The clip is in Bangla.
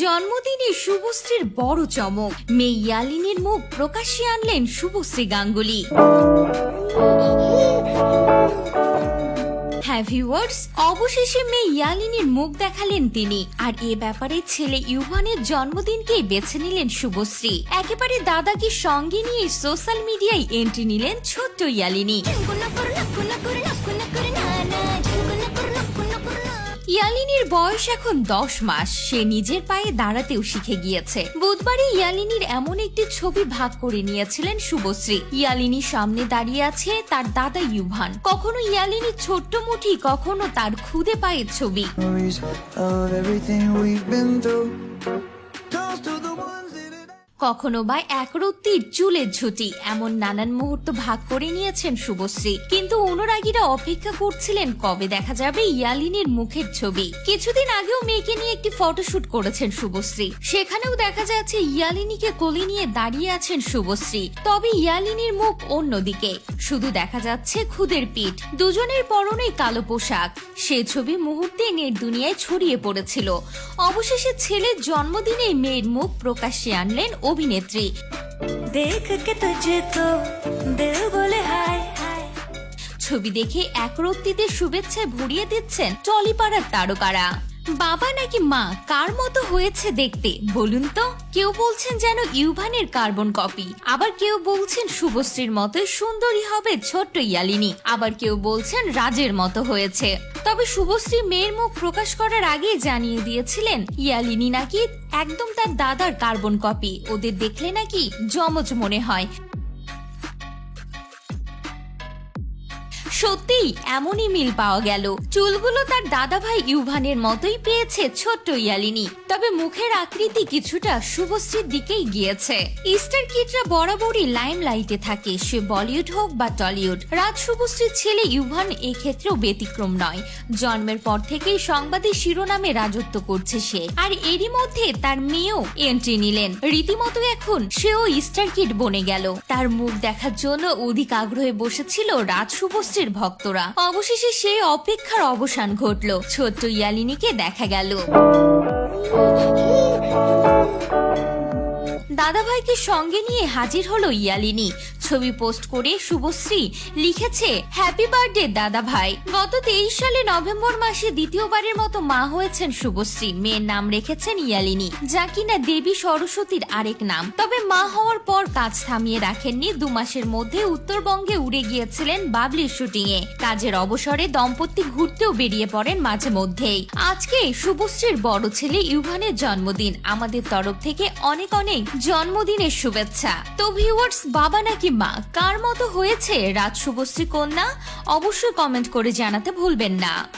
জন্মদিনে শুভশ্রীর বড় চমক। মেয়ে ইয়ালিনীর মুখ প্রকাশ্যে আনলেন শুভশ্রী গাঙ্গুলি। হ্যাঁ ভিউয়ার্স, অবশেষে মেয়ে ইয়ালিনীর মুখ দেখালেন তিনি। আর এ ব্যাপারে ছেলে ইউভানের জন্মদিনকেই বেছে নিলেন শুভশ্রী। একেবারে দাদাকে সঙ্গে নিয়ে সোশ্যাল মিডিয়ায় এন্ট্রি নিলেন ছোট্ট ইয়ালিনী। ইয়ালিনীর বয়স এখন দশ মাস। সে নিজের পায়ে দাঁড়াতেও শিখে গিয়েছে। বুধবারে ইয়ালিনীর এমন একটি ছবি ভাগ করে নিয়েছিলেন শুভশ্রী। ইয়ালিনীর সামনে দাঁড়িয়ে আছে তার দাদা ইউভান। কখনো ইয়ালিনীর ছোট্ট মুঠি, কখনো তার খুদে পায়ের ছবি। কখনো বা একরত্তির চুলের ঝুটি, এমন নানান মুহূর্ত ভাগ করে নিয়েছেন শুভশ্রী। কিন্তু অনুরাগীরা অপেক্ষা করছিলেন কবে দেখা যাবে ইয়ালিনীর মুখের ছবি। কিছুদিন আগেও মেয়েকে নিয়ে একটি ফটোশুট করেছেন শুভশ্রী। সেখানেও দেখা যাচ্ছে ইয়ালিনীকে কোলে নিয়ে দাঁড়িয়ে আছেন শুভশ্রী। তবে ইয়ালিনীর মুখ অন্যদিকে। শুধু দেখা যাচ্ছে খুদের পিঠ। দুজনের পরনে কালো পোশাক। সে ছবি মুহূর্তে নেট দুনিয়ায় ছড়িয়ে পড়েছিল। অবশেষে ছেলের জন্মদিনে মেয়ের মুখ প্রকাশ্যে আনলেন অভিনেত্রী। ছবি দেখে একরক্তিতে শুভেচ্ছা ভরিয়ে দিচ্ছেন টলিপাড়ার তারকারা। বাবা নাকি মা? কার মতো হয়েছে দেখতে? বলুন তো। কেউ বলছেন যেন ইউভানের কার্বন কপি। আবার কেউ বলছেন শুভশ্রীর মতো সুন্দরী হবে ছোট্ট ইয়ালিনী। আবার কেউ বলছেন রাজের মতো হয়েছে। তবে শুভশ্রী মেয়ের মুখ প্রকাশ করার আগেই জানিয়ে দিয়েছিলেন, ইয়ালিনী নাকি একদম তার দাদার কার্বন কপি। ওদের দেখলে নাকি জমজ মনে হয়। সত্যিই এমনই মিল পাওয়া গেল। চুলগুলো তার দাদা ভাই ইউভানের মতোই পেয়েছে ছোট্ট ইয়ালিনী। তবে মুখের আকৃতি কিছুটা শুভশ্রীর দিকেই গিয়েছে। ইস্টার কিডরা বরাবরই লাইম লাইটে থাকে, সে বলিউড হোক বা টলিউড। রাজ শুভশ্রীর ছেলে ইউভান এক্ষেত্রেও ব্যতিক্রম নয়। জন্মের পর থেকেই সংবাদের শিরোনামে রাজত্ব করছে সে। আর এরই মধ্যে তার মেয়েও এন্ট্রি নিলেন। রীতিমতো এখন সেও ইস্টার কিড বনে গেল। তার মুখ দেখার জন্য অধিক আগ্রহে বসেছিল রাজ শুভশ্রীর ভক্তরা। অবশেষে সেই অপেক্ষার অবসান ঘটল। ছোট্ট ইয়ালিনীকে দেখা গেল। দাদাভাইকে সঙ্গে নিয়ে হাজির হলো ইয়ালিনী। ছবি পোস্ট করে শুভশ্রী লিখেছে হ্যাপি বার্থডে দাদা ভাই। গত তেইশ সালে নভেম্বর মাসে দ্বিতীয়বারের মতো মা হয়েছেন শুভশ্রী। মেয়ের নাম রেখেছেন ইয়ালিনী, যা কিনা দেবী সরস্বতীর আরেক নাম। তবে মা হওয়ার পর কাজ থামিয়ে রাখেননি। দু মাসের মধ্যে উত্তরবঙ্গে উড়ে গিয়েছিলেন বাবলির শুটিং এ কাজের অবসরে দম্পতি ঘুরতেও বেরিয়ে পড়েন মাঝে মধ্যেই। আজকে শুভশ্রীর বড় ছেলে ইউভানের জন্মদিন। আমাদের তরফ থেকে অনেক অনেক জন্মদিনের শুভেচ্ছা। তো ভিউয়ার্স বাবা নাকি মা কার মতো হয়েছে রাজশুভশ্রী কন্যা? অবশ্যই কমেন্ট করে জানাতে ভুলবেন না।